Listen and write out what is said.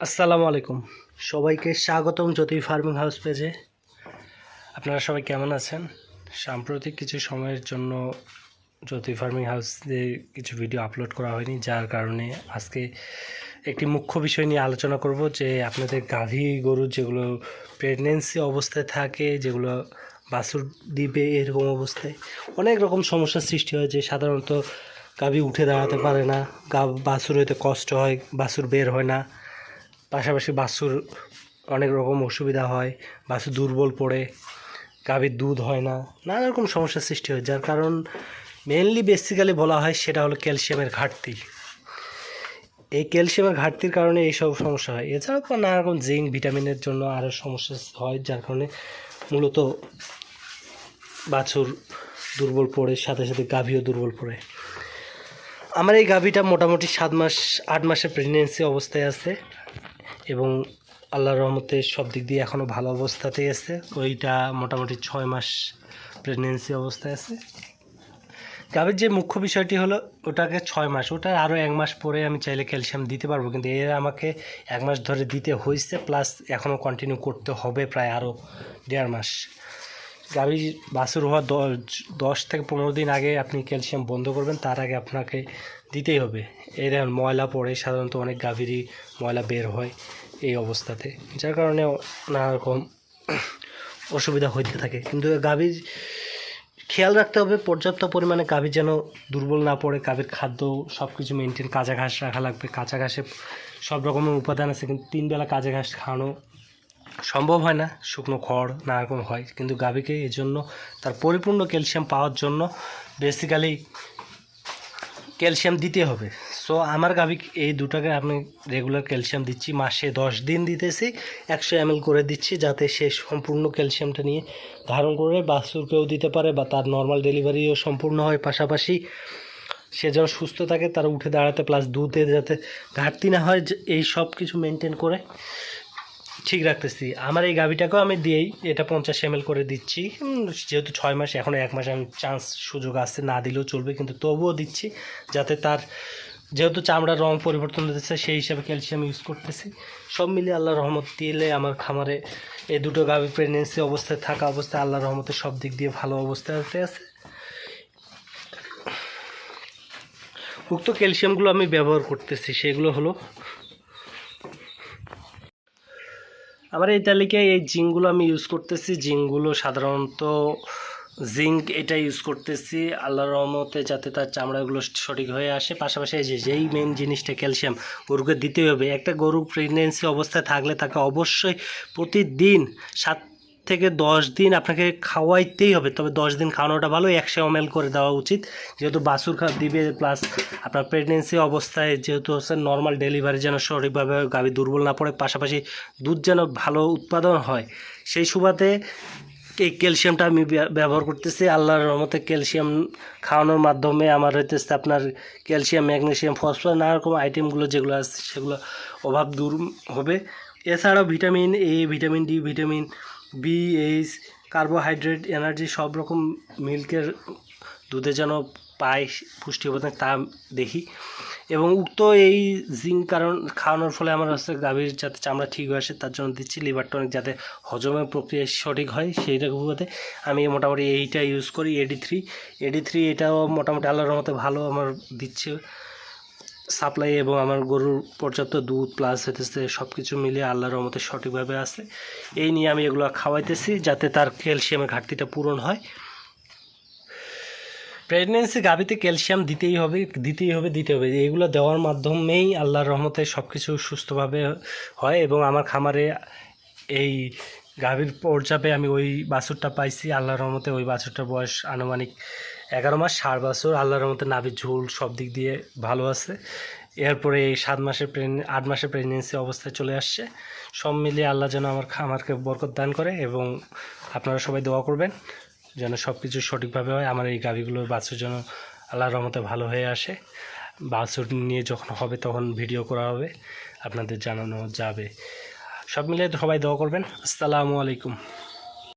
আসসালামু আলাইকুম। সবাইকে স্বাগতম জ্যোতি ফার্মিং হাউস পেজে। আপনারা সবাই কেমন আছেন? সাম্প্রতিক কিছু সময়ের জন্য জ্যোতি ফার্মিং হাউসে কিছু ভিডিও আপলোড করা হয়নি, যার কারণে আজকে একটি মুখ্য বিষয় নিয়ে আলোচনা করব যে আপনাদের গাভী গরু যেগুলো প্রেগনেন্সি অবস্থায় থাকে, যেগুলো বাছুর দিবে এরকম অবস্থায় অনেক রকম সমস্যার সৃষ্টি হয় যে সাধারণত গাভী উঠে দাঁড়াতে পারে না, গা বাছুর হইতে কষ্ট হয়, বাছুর বের হয় না। পাশাপাশি অনেক রকম অসুবিধা হয়, বাছুর দুর্বল পড়ে, গাভীর দুধ হয় না, নানা রকম সমস্যার সৃষ্টি হয়, যার কারণ মেনলি বেসিক্যালি বলা হয় সেটা হলো ক্যালসিয়ামের ঘাটতি। এই ক্যালসিয়ামের ঘাটতির কারণে এইসব সমস্যা হয়। এছাড়াও নানা রকম জিঙ্ক, ভিটামিনের জন্য আরও সমস্যা হয়, যার কারণে মূলত বাছুর দুর্বল পড়ে, সাথে সাথে গাভীও দুর্বল পড়ে। আমার এই গাভীটা মোটামুটি সাত মাস, আট মাসের প্রেগনেন্সি অবস্থায় আছে। এবং আল্লাহর রহমতে সব দিক দিয়ে এখনও ভালো অবস্থাতেই আছে। ওইটা মোটামুটি ছয় মাস প্রেগনেন্সি অবস্থায় আছে। গাভীর যে মুখ্য বিষয়টি হলো, ওটাকে ছয় মাস, ওটা আরও এক মাস পরে আমি চাইলে ক্যালসিয়াম দিতে পারব, কিন্তু এর আমাকে এক মাস ধরে দিতে হয়েছে, প্লাস এখনও কন্টিনিউ করতে হবে প্রায় আরও দেড় মাস। গাভী বাছুর হওয়ার দশ থেকে পনেরো দিন আগে আপনি ক্যালসিয়াম বন্ধ করবেন, তার আগে আপনাকে দিতেই হবে। এই দেখুন, ময়লা পড়ে, সাধারণত অনেক গাভীরই ময়লা বের হয় এই অবস্থাতে, যার কারণে নানা রকম অসুবিধা হইতে থাকে। কিন্তু গাভীর খেয়াল রাখতে হবে, পর্যাপ্ত পরিমাণে গাভীর যেন দুর্বল না পড়ে, গাভীর খাদ্য সব কিছু মেনটেন কাঁচা ঘাস রাখা লাগবে, কাঁচা ঘাসে সব রকমের উপাদান আছে, কিন্তু তিনবেলা কাঁচা ঘাস খাওয়ানো সম্ভব হয় না, শুকনো খড় নানা রকম হয়। কিন্তু গাভীকে এই জন্য তার পরিপূর্ণ ক্যালসিয়াম পাওয়ার জন্য বেসিক্যালি ক্যালসিয়াম দিতে হবে। সো আমার গাভী এই দুটাকে আমি রেগুলার ক্যালসিয়াম দিচ্ছি। মাসে দশ দিন দিতেছি, একশো এম করে দিচ্ছি যাতে সে সম্পূর্ণ ক্যালসিয়ামটা নিয়ে ধারণ করে বাছুরকেও দিতে পারে, বা তার নর্মাল ডেলিভারিও সম্পূর্ণ হয়। পাশাপাশি সে যেন সুস্থ থাকে, তার উঠে দাঁড়াতে প্লাস দুধে যাতে ঘাটতি না হয় এই সব কিছু মেনটেন করে। ঠিক রাখতেছি। আমার এই গাভিটাকেও আমি দিয়েই এটা পঞ্চাশ এম করে দিচ্ছি। যেহেতু ছয় মাস এখনও এক মাস আমি চান্স সুযোগ আছে, না দিলেও চলবে, কিন্তু তবুও দিচ্ছি যাতে তার যেহেতু চামড়ার রং পরিবর্তন হতেছে সেই হিসাবে ক্যালসিয়াম ইউজ করতেছি। সব মিলিয়ে আল্লাহ রহমত দিলে আমার খামারে এই দুটো গাভি প্রেগনেন্সি অবস্থায় থাকা অবস্থায় আল্লাহ রহমতে সব দিক দিয়ে ভালো অবস্থায় আছে। উক্ত ক্যালসিয়ামগুলো আমি ব্যবহার করতেছি, সেগুলো হলো আমার এই তালিকায় এই জিঙ্কগুলো আমি ইউজ করতেছি। জিঙ্কগুলো সাধারণত জিঙ্ক এটা ইউজ করতেছি। আল্লাহর রহমতে যাতে তার চামড়াগুলো সঠিক হয়ে আসে। পাশাপাশি যে, যেই মেন জিনিসটা ক্যালসিয়াম গরুকে দিতেই হবে। একটা গরু প্রেগনেন্সি অবস্থায় থাকলে তাকে অবশ্যই প্রতিদিন সাত থেকে দশ দিন আপনাকে খাওয়াইতেই হবে, তবে দশ দিন খাওয়ানোটা ভালো, একশো এম করে দেওয়া উচিত। যেহেতু বাছুর খা দিবে প্লাস আপনার প্রেগনেন্সি অবস্থায় যেহেতু হচ্ছে নর্মাল ডেলিভারি যেন সঠিকভাবে গাভী দুর্বল না পড়ে, পাশাপাশি দুধ যেন ভালো উৎপাদন হয়, সেই সুবাদে এই ক্যালসিয়ামটা আমি ব্যবহার করতেছি। আল্লাহর রহমতে ক্যালসিয়াম খাওয়ানোর মাধ্যমে আমার হইতেছে আপনার ক্যালসিয়াম ম্যাগনেশিয়াম ফসফরাস নানা রকম আইটেমগুলো যেগুলো আছে সেগুলো অভাব দূর হবে। এছাড়াও vitamin A vitamin D vitamin B H carbohydrate energy সব রকম মিল্কের দুধে যেন পায় পুষ্টি উপাদান তা দেখি। এবং উক্ত এই জিঙ্ক কারণ খাওয়ানোর ফলে আমার হচ্ছে গাভীর যাতে চামড়া ঠিক হয়ে আসে, তার জন্য দিচ্ছি লিভার টনিক যাতে হজমের প্রক্রিয়া সঠিক হয়, সেইটা সুবাদে আমি মোটামুটি এইটা ইউজ করি এডি থ্রি এডি থ্রি এটাও মোটামুটি আল্লাহর মতো ভালো আমার দিচ্ছে। সাপ্লাই এবং আমার গরুর পর্যাপ্ত দুধ প্লাস হইতেছে সব কিছু মিলিয়ে আল্লাহর রহমতে সঠিকভাবে আছে। এই নিয়ে আমি এগুলো খাওয়াইতেছি যাতে তার ক্যালসিয়ামের ঘাটতিটা পূরণ হয়। প্রেগনেন্সি গাভিতে ক্যালসিয়াম দিতেই হবে দিতেই হবে, দিতে হবে। এগুলো দেওয়ার মাধ্যমেই আল্লাহর রহমতে সব কিছু সুস্থভাবে হয় এবং আমার খামারে এই গাভীর পর্যাপে আমি ওই বাছুরটা পাইছি, আল্লাহর রহমতে ওই বাছুরটার বয়স আনুমানিক এগারো মাস, ষাট বছর। আল্লাহর রহমতে নাভির ঝুল সব দিক দিয়ে ভালো আছে। এরপরে এই সাত মাসের প্রেগনে, আট মাসের প্রেগনেন্সি অবস্থায় চলে আসছে। সব মিলিয়ে আল্লাহ যেন আমার খামারকে বরকত দান করে এবং আপনারা সবাই দোয়া করবেন যেন সব কিছু সঠিকভাবে হয়। আমার এই গাভিগুলোর বাছুর যেন আল্লাহর রহমতে ভালো হয়ে আসে। বাছুর নিয়ে যখন হবে তখন ভিডিও করা হবে। আপনাদের জানানো যাবে। সব মিলিয়ে সবাই দোয়া করবেন। আসসালামু আলাইকুম।